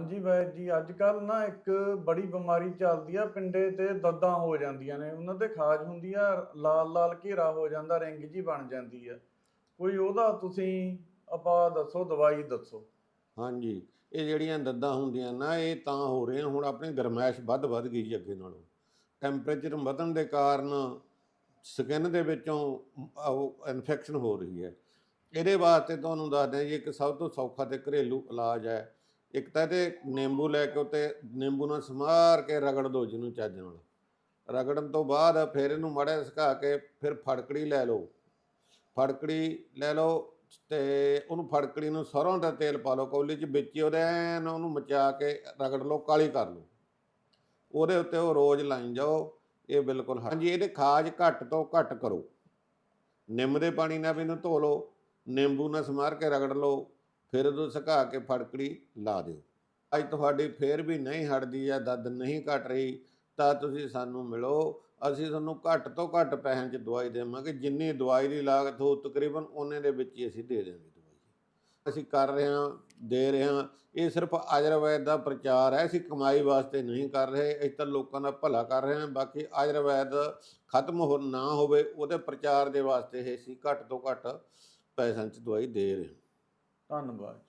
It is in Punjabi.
ਹਾਂਜੀ ਵੈਦ ਜੀ ਅੱਜ ਕੱਲ ਨਾ ਇੱਕ ਬੜੀ ਬਿਮਾਰੀ ਚੱਲਦੀ ਆ, ਪਿੰਡੇ ਤੇ ਦਰਦਾਂ ਹੋ ਜਾਂਦੀਆਂ ਨੇ। ਉਹਨਾਂ ਤੇ ਖਾਜ ਹੁੰਦੀ ਆ ਲਾਲ ਲਾਲ ਘੇਰਾ ਹੋ ਜਾਂਦਾ, ਰਿੰਗ ਜੀ ਬਣ ਜਾਂਦੀ ਆ। ਕੋਈ ਉਹਦਾ ਤੁਸੀਂ ਆਪਾਂ ਦੱਸੋ, ਦਵਾਈ ਦੱਸੋ। ਹਾਂਜੀ, ਇਹ ਜਿਹੜੀਆਂ ਦੱਦਾਂ ਹੁੰਦੀਆਂ ਨਾ, ਇਹ ਤਾਂ ਹੋ ਰਹੀਆਂ, ਹੁਣ ਆਪਣੀ ਗਰਮੈਸ਼ ਵੱਧ ਵੱਧ ਗਈ ਜੀ ਅੱਗੇ ਨਾਲੋਂ। ਟੈਂਪਰੇਚਰ ਵਧਣ ਦੇ ਕਾਰਨ ਸਕਿਨ ਦੇ ਵਿੱਚੋਂ ਇਨਫੈਕਸ਼ਨ ਹੋ ਰਹੀ ਹੈ। ਇਹਦੇ ਵਾਸਤੇ ਤੁਹਾਨੂੰ ਦੱਸਦੇ ਜੀ, ਇੱਕ ਸਭ ਤੋਂ ਸੌਖਾ ਤੇ ਘਰੇਲੂ ਇਲਾਜ ਹੈ ਇੱਕ ਤਾਂ ਇਹਦੇ ਨਿੰਬੂ ਲੈ ਕੇ ਉੱਤੇ ਨਿੰਬੂ ਨਾਲ ਸਮਾਰ ਕੇ ਰਗੜ ਦਿਓ ਜਿਹਨੂੰ ਚੱਜ ਨਾਲ। ਰਗੜਨ ਤੋਂ ਬਾਅਦ ਫਿਰ ਇਹਨੂੰ ਮਾੜਾ ਸੁਕਾ ਕੇ ਫਿਰ ਫੜਕੜੀ ਲੈ ਲਓ। ਫੜਕੜੀ ਲੈ ਲਓ ਤੇ ਉਹਨੂੰ ਫੜਕੜੀ ਨੂੰ ਸਰੋਂ ਦਾ ਤੇਲ ਪਾ ਲਓ, ਕੌਲੀ 'ਚ ਵਿੱਚ ਹੀ ਉਹਦੇ ਐਨ ਉਹਨੂੰ ਮਚਾ ਕੇ ਰਗੜ ਲਓ, ਕਾਲੀ ਕਰ ਲਓ। ਉਹਦੇ ਉੱਤੇ ਉਹ ਰੋਜ਼ ਲਾਈ ਜਾਓ, ਇਹ ਬਿਲਕੁਲ ਹਾਂਜੀ, ਇਹਦੇ ਖਾਜ ਘੱਟ ਤੋਂ ਘੱਟ ਕਰੋ। ਨਿੰਮ ਦੇ ਪਾਣੀ ਨਾਲ ਵੀ ਇਹਨੂੰ ਧੋ ਲਓ, ਨਿੰਬੂ ਨਾਲ ਸਮਾਰ ਕੇ ਰਗੜ ਲਓ ਫਿਰ ਉਹਨੂੰ ਸੁਕਾ ਕੇ ਫੜਕੜੀ ਲਾ ਦਿਓ। ਅੱਜ ਤੁਹਾਡੀ ਫੇਰ ਵੀ ਨਹੀਂ ਹਟਦੀ ਹੈ ਦਰਦ ਨਹੀਂ ਘਟ ਰਹੀ, ਤਾਂ ਤੁਸੀਂ ਸਾਨੂੰ ਮਿਲੋ। ਅਸੀਂ ਤੁਹਾਨੂੰ ਘੱਟ ਤੋਂ ਘੱਟ ਪੈਸਿਆਂ 'ਚ ਦਵਾਈ ਦੇਵਾਂਗੇ। ਜਿੰਨੀ ਦਵਾਈ ਦੀ ਲਾਗਤ ਹੋ ਤਕਰੀਬਨ ਉਹਨੇ ਦੇ ਵਿੱਚ ਹੀ ਅਸੀਂ ਦੇ ਦੇਵਾਂਗੇ ਦਵਾਈ। ਅਸੀਂ ਕਰ ਰਹੇ ਹਾਂ, ਦੇ ਰਹੇ ਹਾਂ। ਇਹ ਸਿਰਫ ਆਯੁਰਵੈਦ ਦਾ ਪ੍ਰਚਾਰ ਹੈ। ਅਸੀਂ ਕਮਾਈ ਵਾਸਤੇ ਨਹੀਂ ਕਰ ਰਹੇ। ਅਸੀਂ ਤਾਂ ਲੋਕਾਂ ਦਾ ਭਲਾ ਕਰ ਰਹੇ ਹਾਂ। ਬਾਕੀ ਆਯੁਰਵੈਦ ਖਤਮ ਹੋ ਨਾ ਹੋਵੇ, ਉਹਦੇ ਪ੍ਰਚਾਰ ਦੇ ਵਾਸਤੇ ਇਹ ਅਸੀਂ ਘੱਟ ਤੋਂ ਘੱਟ ਪੈਸਿਆਂ 'ਚ ਦਵਾਈ ਦੇ ਰਹੇ ਹਾਂ। ਧੰਨਵਾਦ